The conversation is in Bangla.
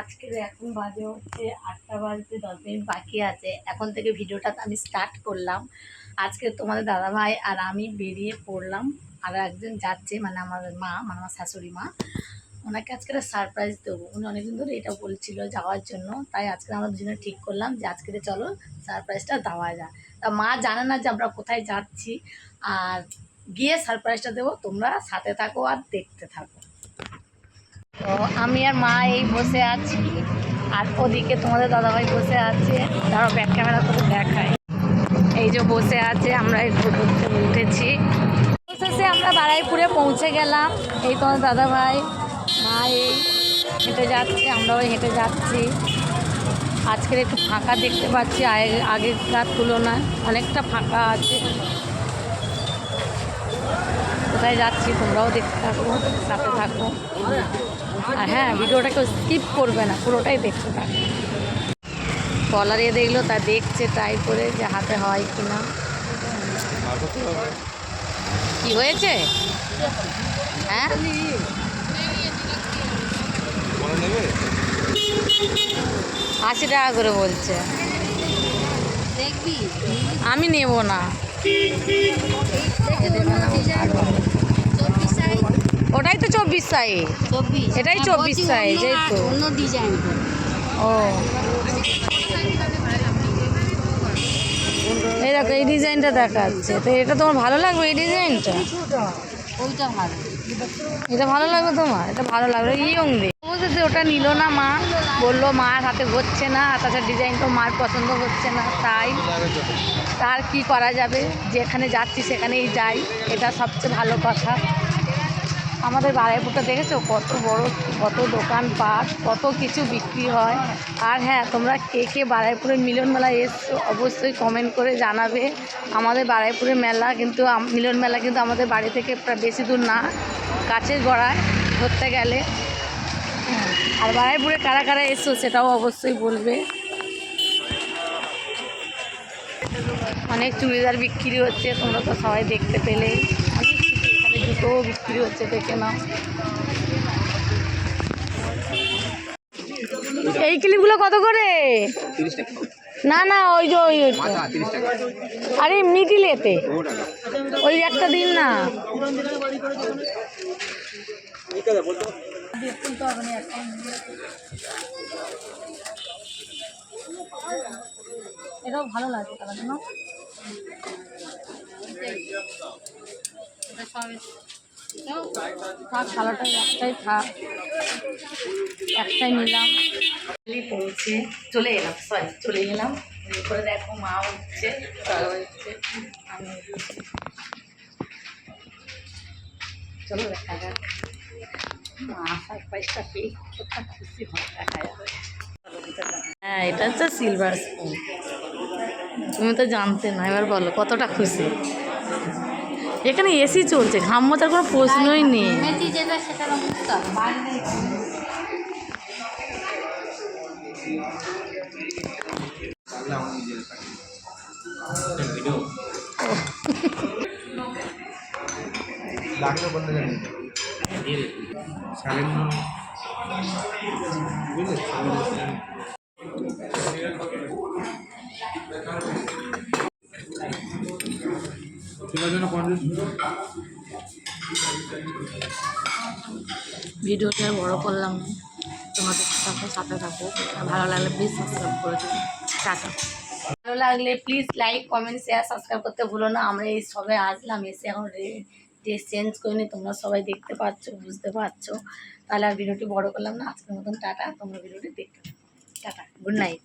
আজকে এখন বাজে হচ্ছে আটটা বাজতে দশ মিনিট বাকি আছে। এখন থেকে ভিডিওটা আমি স্টার্ট করলাম। আজকে তোমাদের দাদাভাই আর আমি বেরিয়ে পড়লাম। আর একজন যাচ্ছে মানে আমার মা মানে আমার শাশুড়ি মা। ওনাকে আজকে একটা সারপ্রাইজ দেবো। উনি অনেকদিন ধরে এটা বলছিল যাওয়ার জন্য। তাই আজকে আমরা দুজনে ঠিক করলাম যে আজকে চলো সারপ্রাইজটা দেওয়া যায় তা মা জানে না যে আমরা কোথায় যাচ্ছি। আর গিয়ে সারপ্রাইজটা দেবো। তোমরা সাথে থাকো আর দেখতে থাকো। আমি আর মা এই বসে আছি। আর ওদিকে তোমাদের দাদাভাই বসে আছে। তারা ব্যাক ক্যামেরা করে দেখায়। এই যে বসে আছে, আমরা এই টোটোতে উঠেছি। শেষে আমরা বারাইপুরে পৌঁছে গেলাম। এই তোমার দাদাভাই, মা এই হেঁটে যাচ্ছে, আমরাও হেঁটে যাচ্ছি। আজকের একটু ফাঁকা দেখতে পাচ্ছি আগে- আগেকার তুলনায় অনেকটা ফাঁকা আছে। কোথায় যাচ্ছি তোমরাও দেখতে থাকো, সাথে থাকো। আর হ্যাঁ ভিডিওটা কেউ স্কিপ করবে না, পুরোটাই দেখতে থাকো কলার দেখল, তা দেখছে ট্রাই করে যে হাতে হয় কি না কি হয়েছে? হ্যাঁ? আশি টাকা করে বলছে। আমি নেব না এ দেখো না, ভালো। চব্বিশ সাইজ ওটাই তো চব্বিশ সাইজ। চব্বিশ। এটাই চব্বিশ 24 বলছি size, অন্য এই তো। অন্য ডিজাইন ও। এই দেখো এই ডিজাইনটা দেখাচ্ছে। তো এটা তোমার ভালো লাগবে এই ডিজাইনটা ওইটা ভালো। এটা ভালো লাগবে তোমার? এটা ভালো লাগবে। ইয়ং দে। বলতেছে ওটা নিল না মা। বলল মার হাতে হচ্ছে না। আর তাছাড়া ডিজাইন তো মার পছন্দ হচ্ছে না তাই তার কি করা যাবে? যেখানে যাচ্ছি সেখানেই যাই। এটা সবচেয়ে ভালো কথা। আমাদের বারাইপুরটা দেখেছ? কত বড়, কত দোকানপাট, কত কিছু বিক্রি হয়। আর হ্যাঁ তোমরা কে কে বারাইপুরের মিলন মেলায় এসছো অবশ্যই কমেন্ট করে জানাবে। আমাদের বারাইপুরের মেলা কিন্তু মিলন মেলা কিন্তু আমাদের বাড়ি থেকে বেশি দূর না, কাছের গড়ায় ধরতে গেলে। আর বারাইপুরে কারা কারা এসছো সেটাও অবশ্যই বলবে। অনেক চুড়িদার বিক্রি হচ্ছে, তোমরা তো সবাই দেখতে পেলে জুতোও বিক্রি হচ্ছে দেখে নাও। এই ক্লিপগুলো কত করে? না না ওই যে ওই ওইটা। আরে মিডিলেতে ওই একটা দিন না। এটাও ভালো লাগে তার জন্য থাক কালারটা একটাই থাক একটাই নিলাম। পৌঁছে চলে এলাম সরি চলে গেলাম এরপরে দেখো মা হচ্ছে আমি উঠছি। চলো দেখা যাক। মা সারপ্রাইজটা পেয়ে কতটা খুশি হয় দেখা যাবে হ্যাঁ এটা হচ্ছে সিলভার স্পুন তুমি তো জানতে না এবার বলো কতটা খুশি? এখানে এসি চলছে ঘাম মোচার কোনো প্রশ্নই নেই। ভিডিওটা বড় করলাম। তোমাদের সাথে সাথে থাকো। ভালো লাগলে প্লিজ সাবস্ক্রাইব করে দিও। টাটা। ভালো লাগলে please like comment share subscribe করতে ভুলো না। আমরা এই সবাই আসলাম, এসে এখন ড্রেস চেঞ্জ করে নি তোমরা সবাই দেখতে পাচ্ছ, বুঝতে পারছ। তাহলে আর ভিডিওটি বড় করলাম না। আজকের মতন টাটা। তোমরা ভিডিওটি দেখতে। টাটা। Good night